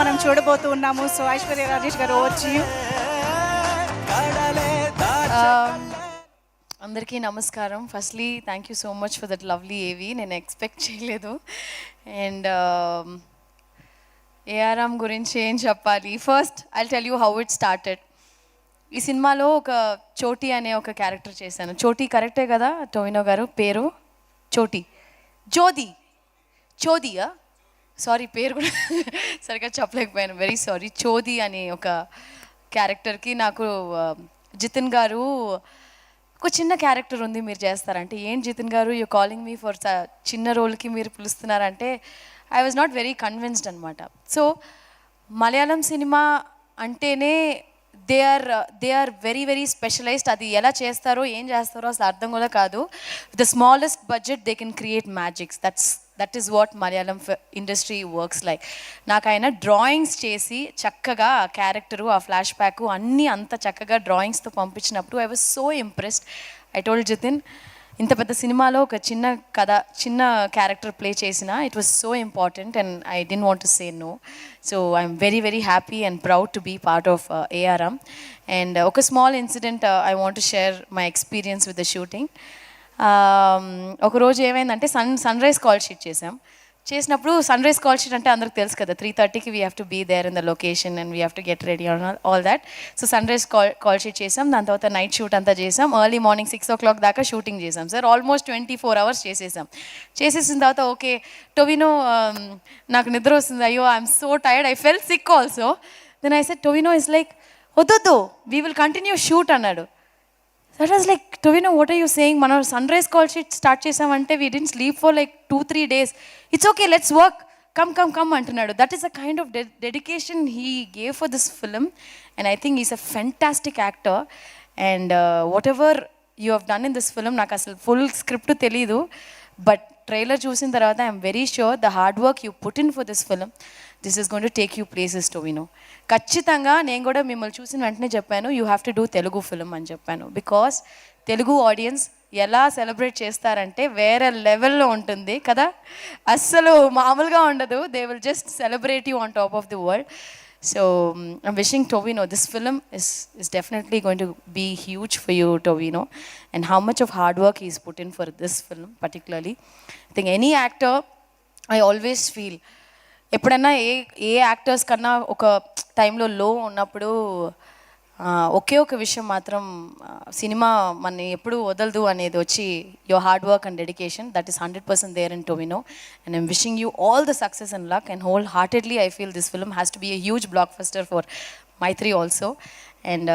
మనం చూడబోతూ ఉన్నాము. సో ఐశ్వర్య రాజేష్ గారు వచ్చి అందరికీ నమస్కారం. Firstly thank you so much for that lovely AV నేను ఎక్స్పెక్ట్ చేయలేదు. అండ్ ఏఆర్ఆమ్ um, గురించి ఏం చెప్పాలి? First I tell you how it started ఈ సినిమాలో ఒక చోటీ అనే ఒక క్యారెక్టర్ చేశాను. చోటీ కరెక్టే కదా టోవినో గారు? పేరు? చోటీ. జోది చోదియా? సారీ పేరు కూడా సరిగ్గా చెప్పలేకపోయాను. వెరీ సారీ చోది అనే ఒక క్యారెక్టర్కి నాకు um, జితిన్ గారు ఒక చిన్న క్యారెక్టర్ ఉంది మీరు చేస్తారంటే. ఏం Jithin garu? You calling me for చిన్న రోల్కి మీరు పిలుస్తున్నారంటే I was not very convinced అనమాట సో మలయాళం సినిమా అంటేనే they are they are very very specialised అది ఎలా చేస్తారో ఏం చేస్తారో అసలు అర్థం కూడా కాదు. The smallest budget they can create magics that's that is what Malayalam industry works like నాకు ఆయన డ్రాయింగ్స్ చేసి చక్కగా ఆ క్యారెక్టరు ఆ ఫ్లాష్ బ్యాక్ అన్నీ అంత చక్కగా డ్రాయింగ్స్తో పంపించినప్పుడు I was so impressed I told Jithin ఇంత పెద్ద సినిమాలో ఒక చిన్న కథ చిన్న క్యారెక్టర్ ప్లే చేసిన it was so important and I didn't want to say no so I'm very very happy and proud to be part of ARM and ఒక small incident I want to share my experience with the shooting ఒకరోజు ఏమైందంటే sun sun rise call sheet చేసాం చేసినప్పుడు sun rise call sheet అంటే అందరికి తెలుసు కదా three థర్టీకి we have to be there in the location and we have to get ready on all that so sunrise call call sheet చేసాం దాని తర్వాత నైట్ షూట్ అంతా చేసాం early morning six o'clock దాకా షూటింగ్ చేసాం sir almost twenty four hours చేసేసాం. చేసేసిన తర్వాత ఓకే టొవినో um, నాకు నిద్ర వస్తుంది. అయ్యో I'm so tired I fell sick also then I said Tovino is like వద్దొద్దు. వీ విల్ కంటిన్యూ షూట్ అన్నాడు. That was like to Tovino what are you saying మనం sun rise call sheet start చేసామంటే we didn't sleep for like two three days it's okay let's work come come come అంటున్నాడు. That is a kind of dedication he gave for this film and I think is a fantastic actor and whatever you have done in this film నాకు అసలు full script తెలీదు. But trailer చూసిన తర్వాత I'm very sure the hard work you put in for this film this is gonna take you places Tovino ఖచ్చితంగా నేను కూడా మిమ్మల్ని చూసిన వెంటనే చెప్పాను you have to do Telugu film అని చెప్పాను బికాస్ తెలుగు ఆడియన్స్ ఎలా సెలబ్రేట్ చేస్తారంటే వేరే లెవెల్లో ఉంటుంది కదా అస్సలు మామూలుగా ఉండదు they will just celebrate you on top of the world so I'm wishing Tovino this film is is definitely going to be huge for you Tovino and how much of hard work is put in for this film particularly I think any actor I always feel ఎప్పుడన్నా ఏ ఏ actors కన్నా ఒక టైంలో లో ఉన్నప్పుడు ఒకే ఒక విషయం మాత్రం సినిమా మన ఎప్పుడు వదలదు అనేది వచ్చి your hard work and dedication that is hundred percent there in Tovino and I'm wishing you all the success and luck and wholeheartedly I feel this film has to be a huge blockbuster for Mythri also and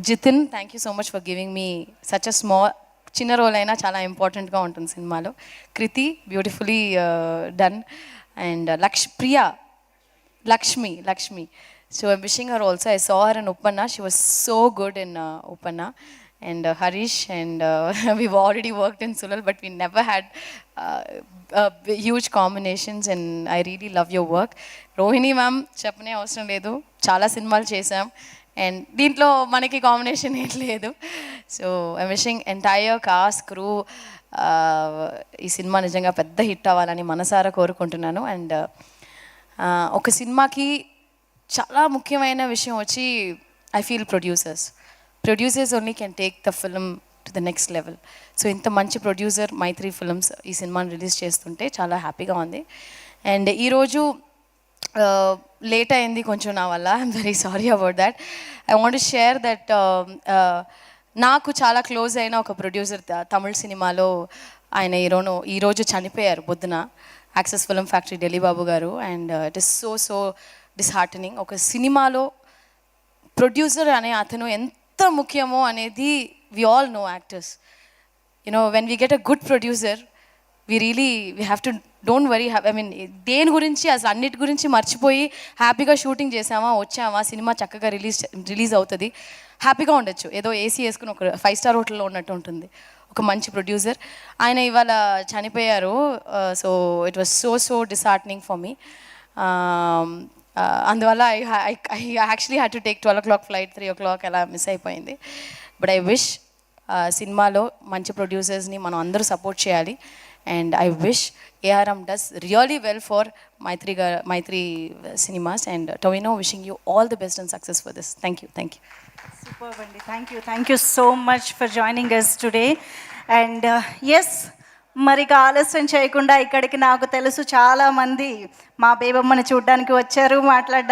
Jithin thank you so much for giving me such a small చిన్న role అయినా చాలా ఇంపార్టెంట్గా ఉంటుంది సినిమాలో. Krithi beautifully done uh, and Laksh Priya Lakshmi Lakshmi so I'm wishing her also I saw her in Uppena she was so good in Uppena and Harish and we already worked in సులల్ but we never had huge combinations and I really love your work Rohini ma'am చెప్పనే అవసరం లేదు. చాలా సినిమాలు చేసాం and దీంట్లో మనకి combination ఏం లేదు. So I wishing entire cast crew ఈ సినిమా నిజంగా పెద్ద హిట్ అవ్వాలని మనసారా కోరుకుంటున్నాను. అండ్ uh, uh, ఒక సినిమాకి చాలా ముఖ్యమైన విషయం వచ్చి I feel producers producers only can take the film to the next level so ఇంత మంచి ప్రొడ్యూసర్ మైత్రి ఫిల్మ్స్ ఈ సినిమాని రిలీజ్ చేస్తుంటే చాలా హ్యాపీగా ఉంది. అండ్ ఈరోజు uh, లేట్ అయింది కొంచెం నా వల్ల. I'm very sorry about that I want share that నాకు చాలా క్లోజ్ అయిన ఒక ప్రొడ్యూసర్ తమిళ సినిమాలో ఆయన ఈరోజు ఈరోజు చనిపోయారు బుద్ధున. Access film factory Delhi Babu garu. And it is so so disheartening ఒక సినిమాలో ప్రొడ్యూసర్ అనే అతను ఎంత ముఖ్యమో అనేది we all know actors you know when we get a good producer we really we have to don't worry I mean దేని గురించి అసలు అన్నిటి గురించి మర్చిపోయి హ్యాపీగా షూటింగ్ చేసామా వచ్చామా సినిమా చక్కగా రిలీజ్ రిలీజ్ అవుతుంది. హ్యాపీగా ఉండొచ్చు. ఏదో ఏసీ వేసుకుని ఒక ఫైవ్ స్టార్ హోటల్లో ఉన్నట్టు ఉంటుంది. ఒక మంచి ప్రొడ్యూసర్ ఆయన ఇవాళ చనిపోయారు. So it was so so disheartening for me అందువల్ల I I actually had to take twelve o'clock flight three o'clock అలా మిస్ అయిపోయింది. బట్ ఐ విష్ సినిమాలో మంచి ప్రొడ్యూసర్స్ని మనం అందరూ సపోర్ట్ చేయాలి. And I wish ARM does really well for Mythri Mythri cinemas and Tovino wishing you all the best and success for this thank you thank you super అండి thank you thank you so much for joining us today and yes మరి ఇక ఆలస్యం చేయకుండా ఇక్కడికి నాకు తెలుసు చాలామంది మా బేబమ్మని చూడడానికి వచ్చారు మాట్లాడడానికి